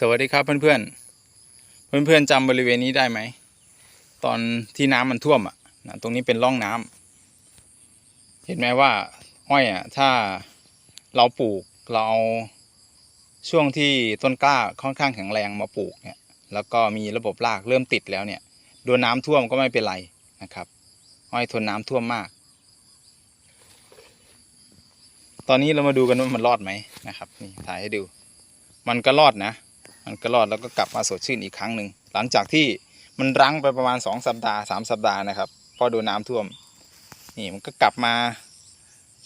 สวัสดีครับเพื่อนๆเพื่อนๆจำบริเวณนี้ได้ไหม ตอนที่น้ำมันท่วมอะนะตรงนี้เป็นร่องน้ำเห็นไหมว่าอ้อยอะถ้าเราปลูกเราเอาช่วงที่ต้นกล้าค่อนข้างแข็งแรงมาปลูกเนี่ยแล้วก็มีระบบรากเริ่มติดแล้วเนี่ยโดนน้ำท่วมก็ไม่เป็นไรนะครับอ้อยทนน้ำท่วมมาก ตอนนี้เรามาดูกันว่ามันรอดไหมนะครับนี่ถ่ายให้ดู มันก็รอดนะ มันก็รอดแล้วก็กลับมาสดชื่นอีกครั้งหนึ่งหลังจากที่มันรั้งไปประมาณสองสัปดาห์สามสัปดาห์นะครับพอโดนน้ำท่วม นี่มันก็กลับมา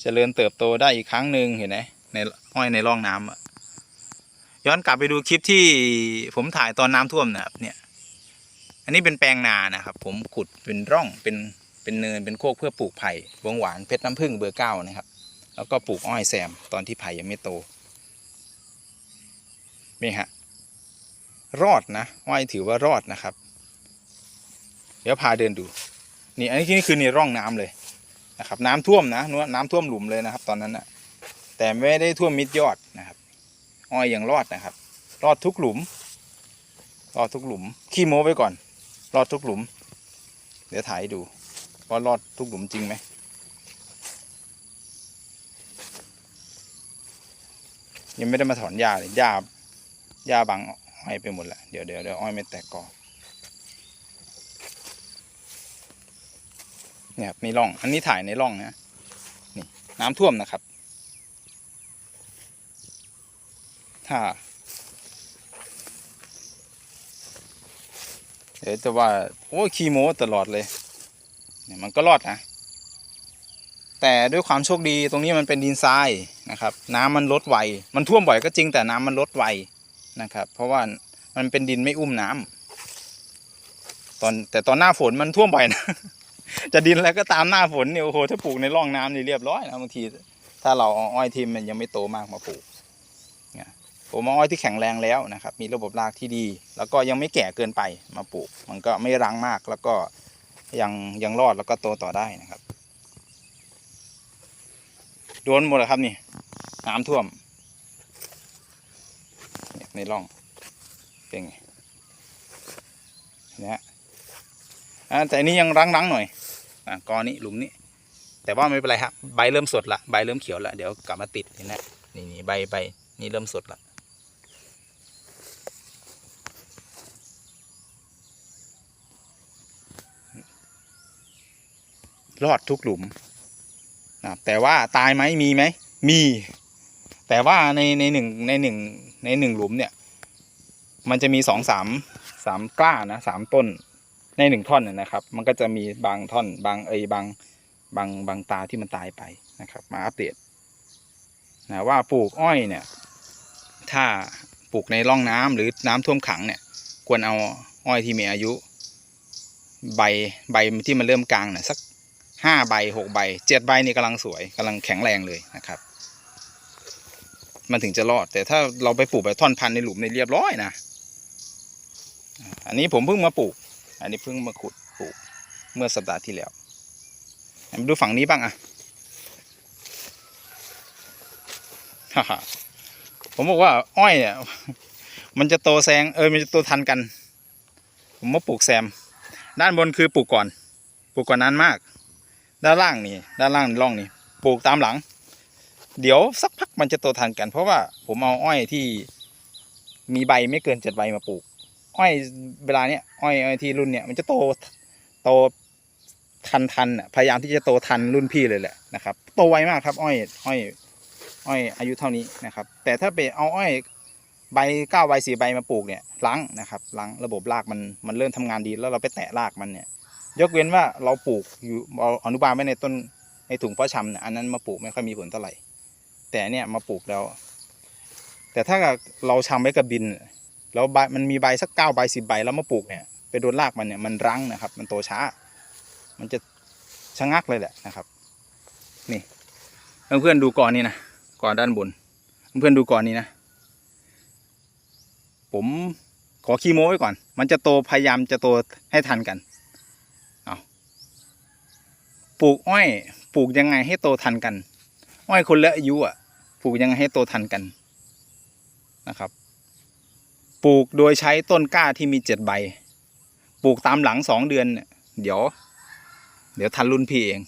เจริญเติบโตได้อีกครั้งหนึ่งเห็นไหมในห้อยในร่องน้ำอะย้อนกลับไปดูคลิปที่ผมถ่ายตอนน้ำท่วมนะครับเนี่ย อันนี้เป็นแปลงนานะครับ ผมขุดเป็นร่องเป็นเป็นเนินเป็นโคกเพื่อปลูกไผ่วงหวานเพชรน้ำผึ้งเบอร์เก้านะครับ แล้วก็ปลูกอ้อยแซมตอนที่ไผ่ยังไม่โตนี่ฮะ รอดนะอ้อยถือว่ารอดนะครับ เดี๋ยวพาเดินดู นี่อันนี้นี่คือในร่องน้ำเลยนะครับ น้ำท่วมนะน้ำท่วมหลุมเลยนะครับ ตอนนั้นนะแต่ไม่ได้ท่วมมิดยอดนะครับ อ้อยยังรอดนะครับ รอดทุกหลุม รอดทุกหลุม ขี้โม้ไปก่อน รอดทุกหลุม เดี๋ยวถ่ายดูว่ารอดทุกหลุมจริงไหมยังไม่ได้มาถอนหญ้าเลยหญ้าหญ้าบัง อ้อยไปหมดแล้วเดี๋ยวเดี๋ยวเดี๋ยวอ้อยไม่แตกกอเนี่ยครับมีร่อง อันนี้ถ่ายในร่องนะนี่น้ำท่วมนะครับ ถ้าเดี๋ยวจะว่า โอ้ยคีโม้ตลอดเลย เนี่ยมันก็รอดนะ แต่ด้วยความโชคดีตรงนี้มันเป็นดินทรายนะครับ น้ำมันลดไว มันท่วมบ่อยก็จริงแต่น้ำมันลดไว นะครับ เพราะว่ามันเป็นดินไม่อุ้มน้ำตอนแต่ตอนหน้าฝนมันท่วมบ่อยนะ จะดินแล้วก็ตามหน้าฝนเนี่ยโอ้โหถ้าปลูกในร่องน้ำนี่เรียบร้อยนะบางที ถ้าเราอ้อยที่มันยังไม่โตมากมาปลูกผมเอาอ้อยที่แข็งแรงแล้วนะครับ มีระบบรากที่ดี แล้วก็ยังไม่แก่เกินไปมาปลูก มันก็ไม่รังมากแล้วก็ยังยังรอดแล้วก็โตต่อได้นะครับโดนหมดเลยครับนี่น้ำท่วม ในร่องเป็นไงนะฮะแต่นี้ยังรังๆหน่อยอกอนี้หลุมนี้ แต่ว่าไม่เป็นไรครับใบเริ่มสดละใบเริ่มเขียวละเดี๋ยวกลับมาติดเห็นไหมนี่นี่ใบใบนี่เริ่มสดละรอดทุกหลุมนะแต่ว่าตายไหมมีไหมมี แต่ว่าในในหนึ่งในหนึ่ง ในหนึ่งหลุมเนี่ย มันจะมีสองสามสามกล้านะสามต้นในหนึ่งท่อนนะครับ มันก็จะมีบางท่อน บางเอยบางบางบางตาที่มันตายไปนะครับ มาอัปเดตนะว่าปลูกอ้อยเนี่ย ถ้าปลูกในร่องน้ำหรือน้ำท่วมขังเนี่ย ควรเอาอ้อยที่มีอายุ ใบใบที่มันเริ่มกลางเนี่ยสักห้าใบหกใบเจ็ดใบนี่กำลังสวยกำลังแข็งแรงเลยนะครับ มันถึงจะรอด แต่ถ้าเราไปปลูกแบบท่อนพันในหลุมในเรียบร้อยนะ อันนี้ผมเพิ่งมาปลูก อันนี้เพิ่งมาขุดปลูกเมื่อสัปดาห์ที่แล้วมาดูฝั่งนี้บ้างอะฮ่าฮ่าผมบอกว่าอ้อยเนี่ยมันจะโตแซงเออมันจะโตทันกัน ผมมาปลูกแซม ด้านบนคือปลูกก่อน ปลูกก่อนนานมาก ด้านล่างนี่ ด้านล่างร่องนี่ ปลูกตามหลัง เดี๋ยวสักพักมันจะโตทันกัน เพราะว่าผมเอาอ้อยที่มีใบไม่เกินเจ็ดใบมาปลูก อ้อยเวลาเนี้ยอ้อยอ้อยที่รุ่นเนี้ยมันจะโตโตทันทันอะพยายามที่จะโตทันรุ่นพี่เลยแหละนะครับ โตไวมากครับ อ้อย อ้อย อ้อยอายุเท่านี้นะครับ แต่ถ้าไปเอาอ้อยใบเก้าใบสี่ใบมาปลูกเนี่ยล้างนะครับล้างระบบรากมันมันเริ่มทำงานดีแล้วเราไปแตะรากมันเนี่ย ยกเว้นว่าเราปลูกอยู่เอาอนุบาลไว้ในต้นในถุงเพาะชำเนี่ยอันนั้นมาปลูกไม่ค่อยมีผลเท่าไหร่ แต่เนี่ยมาปลูกแล้ว แต่ถ้าเราชำไว้กับดิน แล้วใบมันมีใบสักเก้าใบสิบใบแล้วมาปลูกเนี่ยไปโดนรากมันเนี่ยมันรั้งนะครับ มันโตช้า มันจะชะงักเลยแหละนะครับ นี่เพื่อนๆดูก่อนนี่นะก่อนด้านบน เพื่อนๆดูก่อนนี่นะ ผมขอคีโมไว้ก่อน มันจะโตพยายามจะโตให้ทันกัน เอาปลูกอ้อย ปลูกยังไงให้โตทันกัน อ้อยคนละอายุอะปลูกยังไงให้โตทันกันนะครับ ปลูกโดยใช้ต้นกล้าที่มีเจ็ดใบ ปลูกตามหลังสองเดือนเนี่ยเดี๋ยว เดี๋ยวทันรุ่นพี่เอง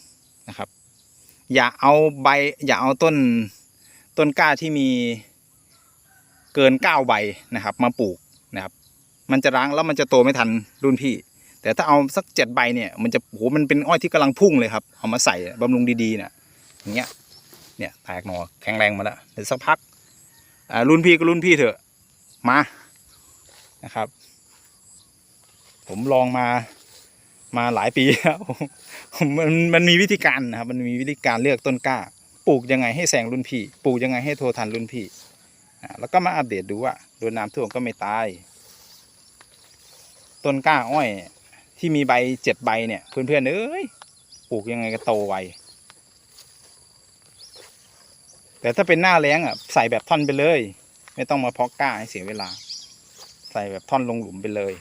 นะครับ อย่าเอาใบ อย่าเอาต้นต้นกล้าที่มีเกินเก้าใบนะครับ มาปลูกนะครับ มันจะร้างแล้วมันจะโตไม่ทันรุ่นพี่ แต่ถ้าเอาสักเจ็ดใบเนี่ย มันจะโหมันเป็นอ้อยที่กำลังพุ่งเลยครับ เอามาใส่บำรุงดีๆเนี่ยอย่างเงี้ย เนี่ยแตกหนอแข็งแรงมาแล้วเดี๋ยวสักพักรุ่นพี่ก็รุ่นพี่เถอะมานะครับ ผมลองมามาหลายปีแล้วมันมันมีวิธีการนะครับ มันมีวิธีการเลือกต้นกล้า ปลูกยังไงให้แซงรุ่นพี่ ปลูกยังไงให้โทรทันรุ่นพี่แล้วก็มาอัปเดตดูว่าโดนน้ำท่วมก็ไม่ตาย ต้นกล้าอ้อยที่มีใบเจ็ดใบเนี่ย เพื่อนๆเอ้ยปลูกยังไงก็โตไว แต่ถ้าเป็นหน้าแล้งอะใส่แบบท่อนไปเลย ไม่ต้องมาเพาะก้าให้เสียเวลา ใส่แบบท่อนลงหลุมไปเลย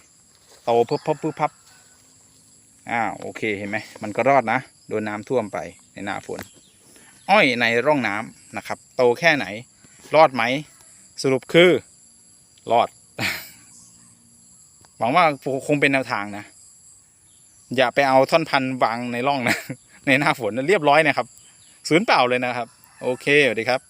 โตพึบพับพึบพับอ้าวโอเคเห็นไหมมันก็รอดนะโดนน้ำท่วมไปในหน้าฝน อ้อยในร่องน้ำนะครับ โตแค่ไหน รอดไหม สรุปคือรอด หวังว่าคงเป็นแนวทางนะ อย่าไปเอาท่อนพันวางในร่องนะ ในหน้าฝนเรียบร้อยนะครับศูนย์เปล่าเลยนะครับ โอเคสวัสดีครับ